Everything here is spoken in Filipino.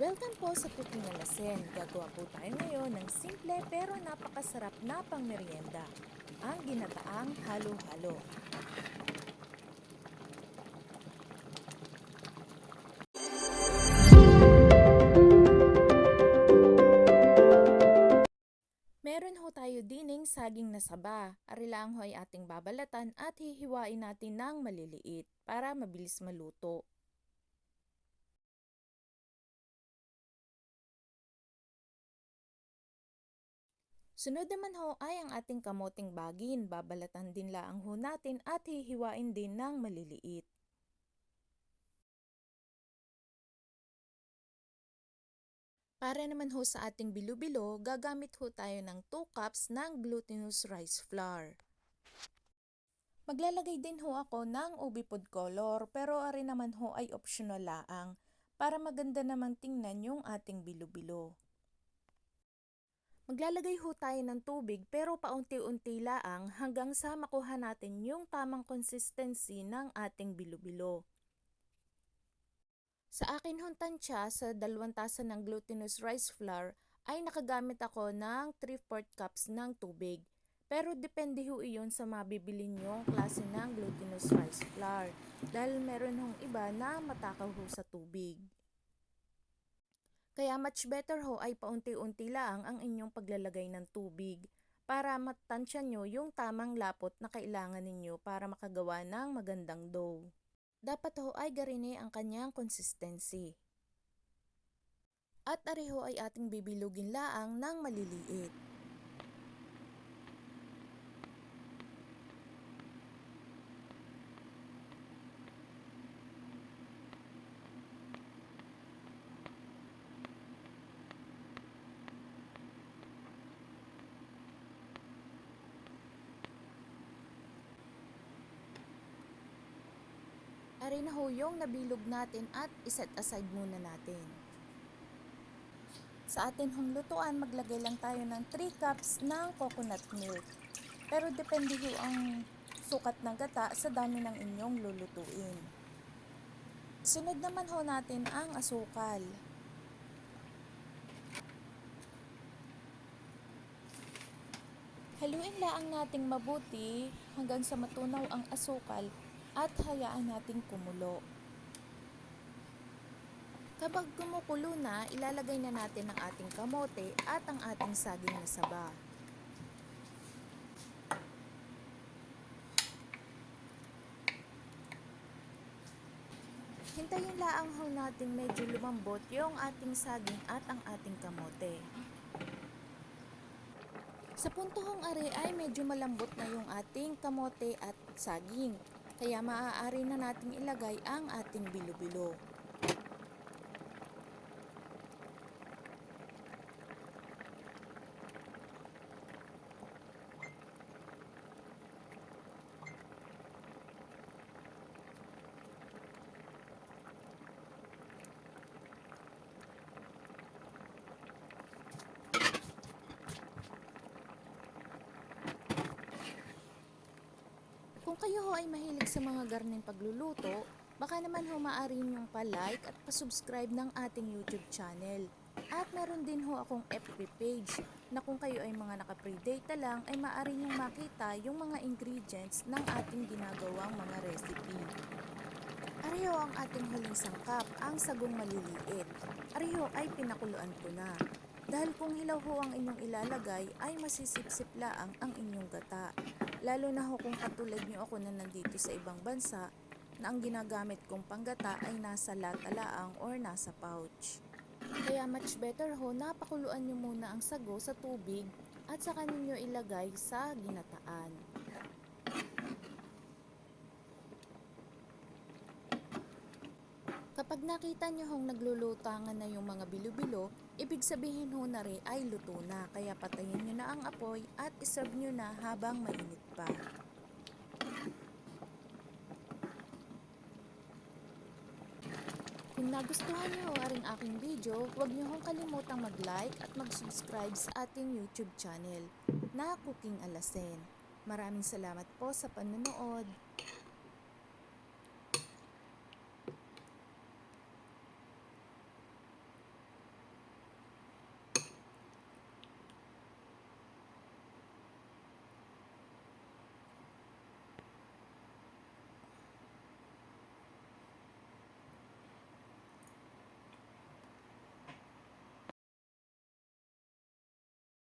Welcome po sa Cooking Alasen. Gagawa po tayo ngayon ng simple pero napakasarap na pangmerienda. Ang ginataang halo-halo. Meron ho tayo dining saging na saba. Arilang ho ay ating babalatan at hihiwain natin ng maliliit para mabilis maluto. Sunod naman ho ay ang ating kamoting bagin. Babalatan din laang ho natin at hihiwain din ng maliliit. Para naman ho sa ating bilo-bilo, gagamit ho tayo ng 2 cups ng glutinous rice flour. Maglalagay din ho ako ng ubi food color pero ari naman ho ay optional laang para maganda namang tingnan yung ating bilo-bilo. Maglalagay ho tayo ng tubig pero paunti-unti laang hanggang sa makuha natin yung tamang consistency ng ating bilo-bilo. Sa akin hong tansya sa dalawang tasa ng glutinous rice flour ay nakagamit ako ng 3-4 cups ng tubig. Pero depende ho iyon sa mabibili nyo klase ng glutinous rice flour dahil meron hong iba na matakaw ho sa tubig. Kaya much better ho ay paunti-unti lang ang inyong paglalagay ng tubig para matansya nyo yung tamang lapot na kailangan ninyo para makagawa ng magandang dough. Dapat ho ay garine ang kanyang consistency. At areho ay ating bibilugin laang ng maliliit. Na ho yung nabilog natin at iset aside muna natin. Sa atin hong lutuan, maglagay lang tayo ng 3 cups ng coconut milk. Pero depende ho ang sukat ng gata sa dami ng inyong lulutuin. Sunod naman ho natin ang asukal. Haluin laang nating mabuti hanggang sa matunaw ang asukal at hayaan nating kumulo. Kapag kumukulo na, ilalagay na natin ang ating kamote at ang ating saging na saba. Hintayin laang ho natin medyo lumambot yung ating saging at ang ating kamote. Sa puntong are ay medyo malambot na yung ating kamote at saging. Kaya maaari na nating ilagay ang ating bilo-bilo. Kung kayo ho ay mahilig sa mga garning pagluluto, baka naman ho maaari niyong pa-like at pa-subscribe ng ating YouTube channel. At meron din ho akong FB page na kung kayo ay mga naka-predata lang ay maaari niyong makita yung mga ingredients ng ating ginagawang mga recipe. Ariho ang ating huling sangkap, ang sagong maliliit. Ariho ay pinakuluan ko na. Dahil kung hilaw ho ang inyong ilalagay ay masisipsip laang ang inyong gata. Lalo na ho kung katulad niyo ako na nandito sa ibang bansa na ang ginagamit kong panggata ay nasa lata laang or nasa pouch. Kaya much better ho na pakuluan niyo muna ang sago sa tubig at saka ninyo ilagay sa ginataan. Kapag nakita niyo hong naglulutangan na yung mga bilo-bilo, ibig sabihin ho na rin ay luto na. Kaya patayin niyo na ang apoy at iserve niyo na habang mainit pa. Kung nagustuhan niyo ang aking video, huwag niyo hong kalimutang mag-like at mag-subscribe sa ating YouTube channel na Cooking Alasen. Maraming salamat po sa panonood.